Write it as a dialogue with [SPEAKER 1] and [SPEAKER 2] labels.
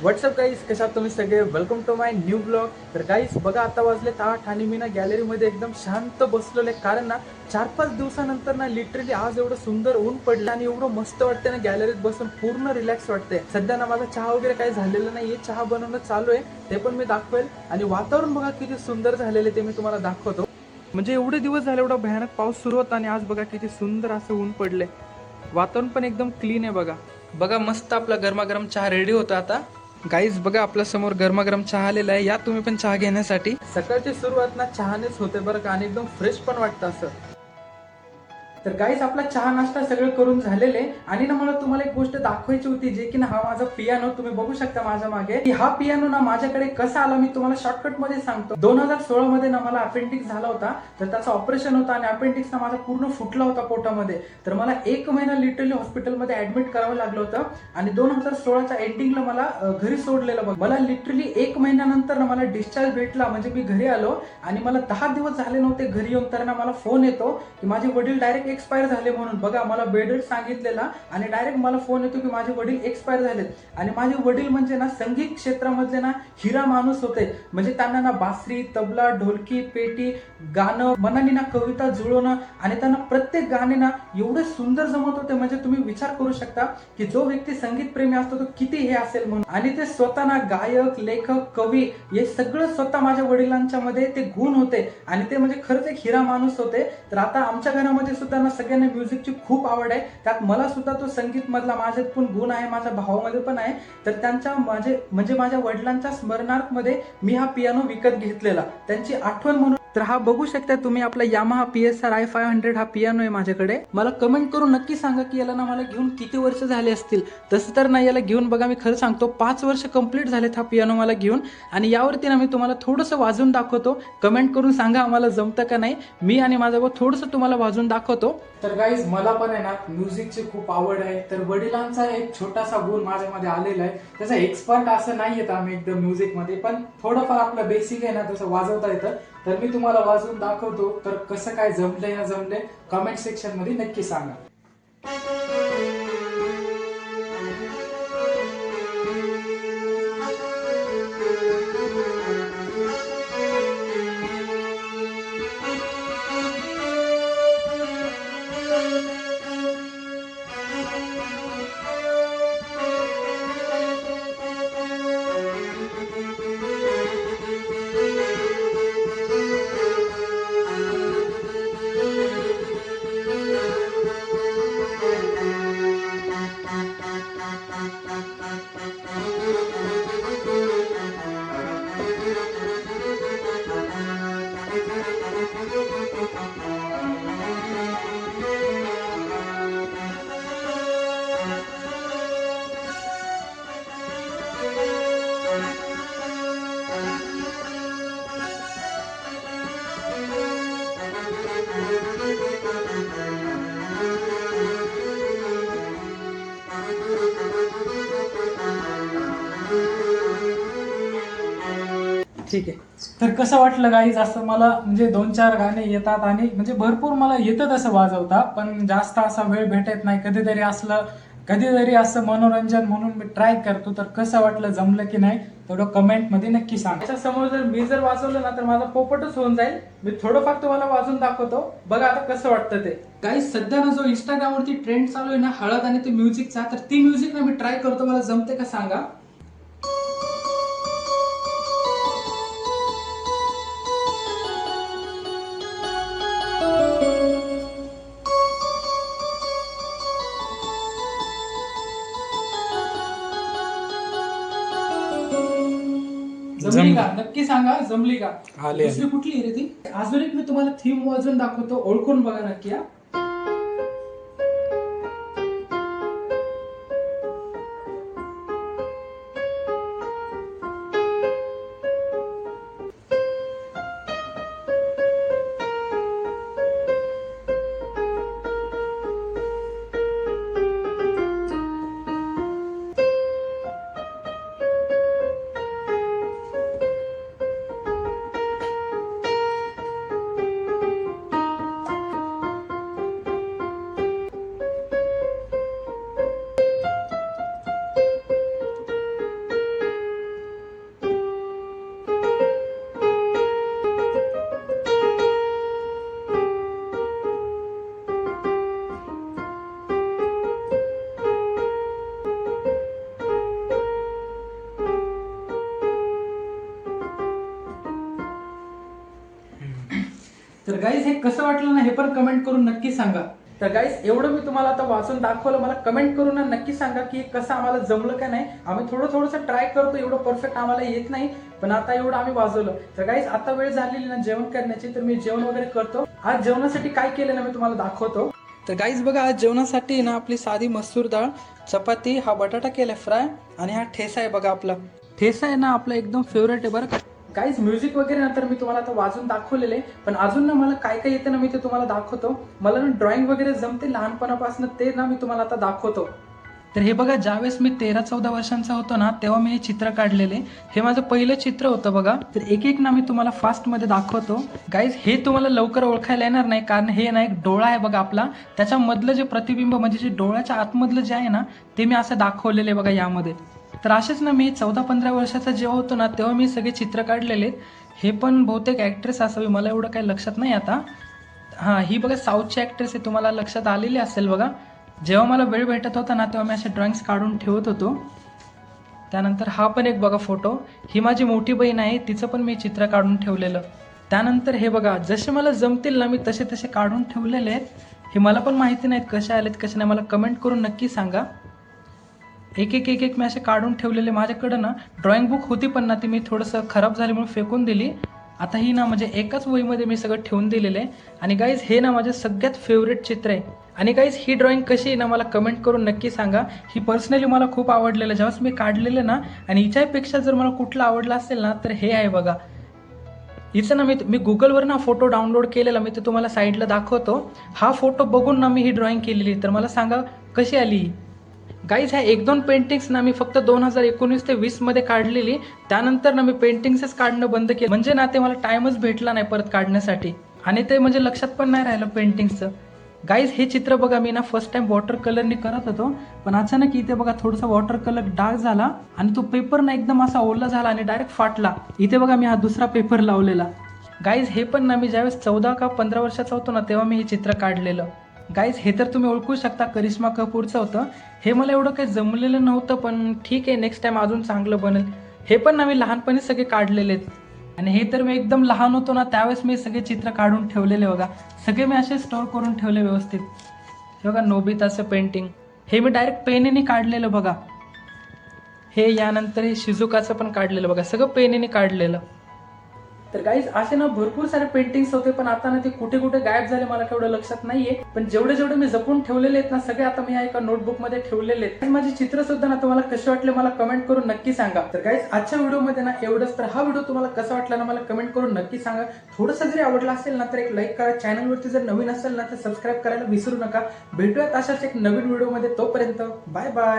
[SPEAKER 1] WhatsApp guys कशा आहात तुम्ही सगळे? Welcome to my new blog तर गाईज बघा आता वाजले आठ आणि मी ना गॅलरीमध्ये एकदम शांत बसलेलो आहे. कारण ना चार पाच दिवसानंतर ना लिटरली आज एवढं सुंदर ऊन पडलं आणि एवढं मस्त वाटतं ना गॅलरीत बसून. पूर्ण रिलॅक्स वाटतंय. सध्या ना माझा चहा वगैरे काही झालेलं नाहीये. चहा बनवणं चालू आहे. ते पण मी दाखवेल. आणि वातावरण बघा किती सुंदर झालेलं ते मी तुम्हाला दाखवतो. म्हणजे एवढे दिवस झाले एवढा भयानक पाऊस सुरू होता आणि आज बघा किती सुंदर असं ऊन पडले वातावरण पण एकदम क्लीन आहे बघा. बघा मस्त आपला गरमागरम चहा रेडी होतो आता. गाईज बघा आपल्यासमोर गरमागरम चहा आलेला आहे. या तुम्ही पण चहा घेण्यासाठी. सकाळची सुरुवात ना चहानेच होते बरं का? आणि एकदम फ्रेश पण वाटतं असं. तर गाईस आपला चहा नाश्ता सगळं करून झालेले. आणि ना मला तुम्हाला एक गोष्ट दाखवायची होती जे की ना हा माझा पियानो तुम्ही बघू शकता माझ्या मागे. की हा पियानो ना माझ्याकडे कसा आला मी तुम्हाला शॉर्टकटमध्ये सांगतो. दोन हजार सोळा मध्ये ना मला अपेंडिक्स झाला होता. तर त्याचं ऑपरेशन होतं आणि अपेंडिक्स ना माझा पूर्ण फुटला होता पोटामध्ये. तर मला एक महिना लिटरली हॉस्पिटलमध्ये ऍडमिट करावं लागलं होतं. आणि दोन हजार सोळाच्या एंडिंगला मला घरी सोडलेलं बघ. मला लिटरली एक महिन्यानंतर ना मला डिस्चार्ज भेटला. म्हणजे मी घरी आलो आणि मला दहा दिवस झाले नव्हते घरी येऊन तर ना मला फोन येतो की माझे वडील डायरेक्ट एक्सपायर झाले म्हणून. बघा मला बेडर सांगितलेला आणि डायरेक्ट मला फोन येतो की माझे वडील एक्सपायर झालेत. आणि माझे वडील म्हणजे ना संगीत क्षेत्रामधले ना हिरा माणूस होते. म्हणजे त्यांना ना बासरी तबला ढोलकी पेटी गाणं मनाने ना कविता जुळवणं आणि त्यांना प्रत्येक गाणे ना एवढे सुंदर जमत होते. म्हणजे तुम्ही विचार करू शकता की जो व्यक्ती संगीत प्रेमी असतो तो किती हे असेल म्हणून. आणि ते स्वतः ना गायक लेखक कवी हे सगळं स्वतः माझ्या वडिलांच्या मध्ये ते गुण होते. आणि ते म्हणजे खरंच एक हिरा माणूस होते. तर आता आमच्या घरामध्ये सुद्धा ना सगळ्यांना म्युझिकची खूप आवड आहे. त्यात मला सुद्धा तो संगीत मधला माझ्यात पण गुण आहे माझ्या भावामध्ये पण आहे. तर त्यांच्या माझे म्हणजे माझ्या वडिलांच्या स्मरणार्थमध्ये मी हा पियानो विकत घेतलेला. त्यांची आठवण म्हणून तर हा बघू शकता तुम्ही आपला Yamaha P S R I five hundred हा पियानो आहे माझ्याकडे. मला कमेंट करून नक्की सांगा की याला ना मला घेऊन किती वर्ष झाले असतील. तसं तर नाही याला घेऊन बघा मी खरं सांगतो पाच वर्ष कंप्लीट झालेत हा पियानो मला घेऊन. आणि यावरती ना मी तुम्हाला थोडंसं वाजून दाखवतो. कमेंट करून सांगा आम्हाला जमतं का नाही. मी आणि माझा भाऊ थोडंसं तुम्हाला वाजून दाखवतो. तर गाईज मला पण आहे ना म्युझिकची खूप आवड आहे. तर वडिलांचा एक छोटासा गुण माझ्यामध्ये आलेला आहे. त्याचा एक्सपर्ट असं नाही येत आम्ही एकदम म्युझिकमध्ये पण थोडंफार आपलं बेसिक आहे ना तसं वाजवता येतं. तर मी तुम्हाला वाजवून दाखवतो. तर कसं काय जमलंय ना जमलंय कमेंट सेक्शनमध्ये नक्की सांगा. ठीक आहे. तर कसं वाटलं गाईज असं मला म्हणजे दोन चार गाणे येतात आणि म्हणजे भरपूर मला येतं तसं वाजवता पण जास्त असा वेळ भेटत नाही. कधीतरी असलं कधीतरी असं मनोरंजन म्हणून मी ट्राय करतो. तर कसं वाटलं जमलं की नाही तेवढं कमेंटमध्ये नक्की सांग. त्याच्यासमोर जर मी जर वाजवलं ना तर माझा पोपटच होऊन जाईल. मी थोडंफार तुम्हाला वाजून दाखवतो. बघा आता कसं वाटतं ते. काही सध्या ना जो इंस्टाग्राम वरती ट्रेंड चालू आहे ना हळद आणि ते म्युझिकचा तर ती म्युझिक ना मी ट्राय करतो. मला जमते का सांगा? नक्की सांगा जमली का. दुसरी कुठली आहे रे ती? अजून एक मी तुम्हाला थीम वाजून दाखवतो ओळखून बघा नक्की हा. तर गाईज हे कसं वाटलं ना हे पण कमेंट करून नक्की सांगा. तर गाईज एवढं मी तुम्हाला आता वाचून दाखवलं. मला कमेंट करून ना नक्की सांगा की कसं आम्हाला जमलं का नाही. आम्ही थोडं थोडंसं ट्राय करतो एवढं परफेक्ट आम्हाला येत नाही पण आता एवढं आम्ही वाजवलं. तर गाईज आता वेळ झालेली ना जेवण करण्याची तर मी जेवण वगैरे करतो. आज जेवणासाठी काय केलं ना मी तुम्हाला दाखवतो. तर गाईज बघा आज जेवणासाठी ना आपली साधी मसूर डाळ चपाती हा बटाटा केला फ्राय आणि हा ठेसा आहे बघा आपला. ठेसा आहे ना आपला एकदम फेवरेट आहे बरं का. काहीच म्युझिक वगैरे नंतर मी तुम्हाला आता वाजून दाखवलेले पण अजून ना मला काय काय येतं ना मी ते तुम्हाला दाखवतो. मला ना ड्रॉइंग वगैरे जमते लहानपणापासून ते ना मी तुम्हाला आता दाखवतो. तर हे बघा ज्यावेळेस मी तेरा चौदा वर्षांचा होतो ना तेव्हा मी हे चित्र काढलेले हे माझं पहिलं चित्र होतं बघा. तर एक एक ना मी तुम्हाला फास्टमध्ये दाखवतो. गाईज हे तुम्हाला लवकर ओळखायला येणार नाही कारण हे ना एक डोळा आहे बघा आपला. त्याच्यामधलं जे प्रतिबिंब म्हणजे जे डोळ्याच्या आतमधलं जे आहे ना ते मी असं दाखवलेलं आहे बघा यामध्ये. तर असेच ना मी चौदा पंधरा वर्षाचा जेव्हा होतो ना तेव्हा मी सगळे चित्र काढलेले हे पण बहुतेक ॲक्ट्रेस असावी मला एवढं काही लक्षात नाही आता. हां ही बघा साऊथची ॲक्ट्रेस आहे तुम्हाला लक्षात आलेली असेल बघा. जेव्हा मला वेळ भेटत होता ना तेव्हा मी असे ड्रॉइंग्स काढून ठेवत होतो. त्यानंतर हा पण एक बघा फोटो ही माझी मोठी बहीण आहे तिचं पण मी चित्र काढून ठेवलेलं. त्यानंतर हे बघा जसे मला जमतील ना मी तसे तसे काढून ठेवलेले आहेत. हे मला पण माहिती नाहीत कसे आलेत कसे नाही मला कमेंट करून नक्की सांगा. एक एक एक एक मी असे काढून ठेवलेले माझ्याकडं ना ड्रॉइंग बुक होती पण ना ती मी थोडंसं खराब झाल्यामुळे फेकून दिली. आता ही ना म्हणजे एकाच वहीमध्ये मी सगळं ठेवून दिलेलं. आहे आणि गाईज हे ना माझं सगळ्यात फेवरेट चित्र आहे. आणि गाईज ही ड्रॉइंग कशी आहे ना मला कमेंट करून नक्की सांगा. ही पर्सनली मला खूप आवडलेलं जेव्हाच मी काढलेलं ना आणि हिच्यापेक्षा जर मला कुठलं आवडलं असेल ना तर हे आहे बघा. हिचं ना मी मी गुगलवर ना फोटो डाउनलोड केलेला मी ते तुम्हाला साईडला दाखवतो. हा फोटो बघून ना मी ही ड्रॉइंग केलेली तर मला सांगा कशी आली ही? गाईज ह्या एक दोन पेंटिंग्स ना मी फक्त दोन हजार एकोणीस ते वीसमध्ये काढलेली. त्यानंतर ना मी पेंटिंग्सच काढणं बंद केलं. म्हणजे ना ते मला टाईमच भेटला नाही परत काढण्यासाठी. आणि ते म्हणजे लक्षात पण नाही राहिलं पेंटिंगचं गाईज हे चित्र बघा मी ना फर्स्ट टाइम वॉटर कलरने करत होतो. पण अचानक इथे बघा थोडासा वॉटर कलर डार्क झाला आणि तो पेपर ना एकदम असा ओला झाला आणि डायरेक्ट फाटला. इथे बघा मी हा दुसरा पेपर लावलेला. गाईज हे पण ना मी ज्यावेळेस चौदा का पंधरा वर्षाचा होतो ना तेव्हा मी हे चित्र काढलेलं. गाईज हे तर तुम्ही ओळखू शकता करिश्मा कपूरचं होतं. हे मला एवढं काही जमलेलं नव्हतं पण ठीक आहे नेक्स्ट टाईम अजून चांगलं बनेल. हे पण ना मी लहानपणी सगळे काढलेले आहेत. आणि हे तर मी एकदम लहान होतो ना त्यावेळेस मी सगळे चित्र काढून ठेवलेले बघा. सगळे मी असे स्टोअर करून ठेवले व्यवस्थित. हे बघा नोबिताचं पेंटिंग हे मी डायरेक्ट पेनेने काढलेलं बघा. हे यानंतर हे शिजुकाचं पण काढलेलं बघा. सगळं पेनेने काढलेलं. तर गाईज असे ना भरपूर सारे पेंटिंग्स होते पण आता ना ते कुठे कुठे गायब झाले मला केवढं लक्षात नाहीये. पण जेवढे जेवढे मी जपून ठेवलेले आहेत ना सगळे आता मी या एका नोटबुकमध्ये ठेवलेले आहेत. आणि माझी चित्र सुद्धा ना तुम्हाला कसे वाटले मला कमेंट करून नक्की सांगा. तर गाईज आजच्या व्हिडिओमध्ये ना एवढंच तर हा व्हिडिओ तुम्हाला कसा वाटला ना मला कमेंट करून नक्की सांगा. थोडंसं जरी आवडला असेल ना तर एक लाईक करा. चॅनलवरती जर नवीन असेल ना तर सबस्क्राईब करायला विसरू नका. भेटूयात अशाच एक नवीन व्हिडिओमध्ये तोपर्यंत. Bye bye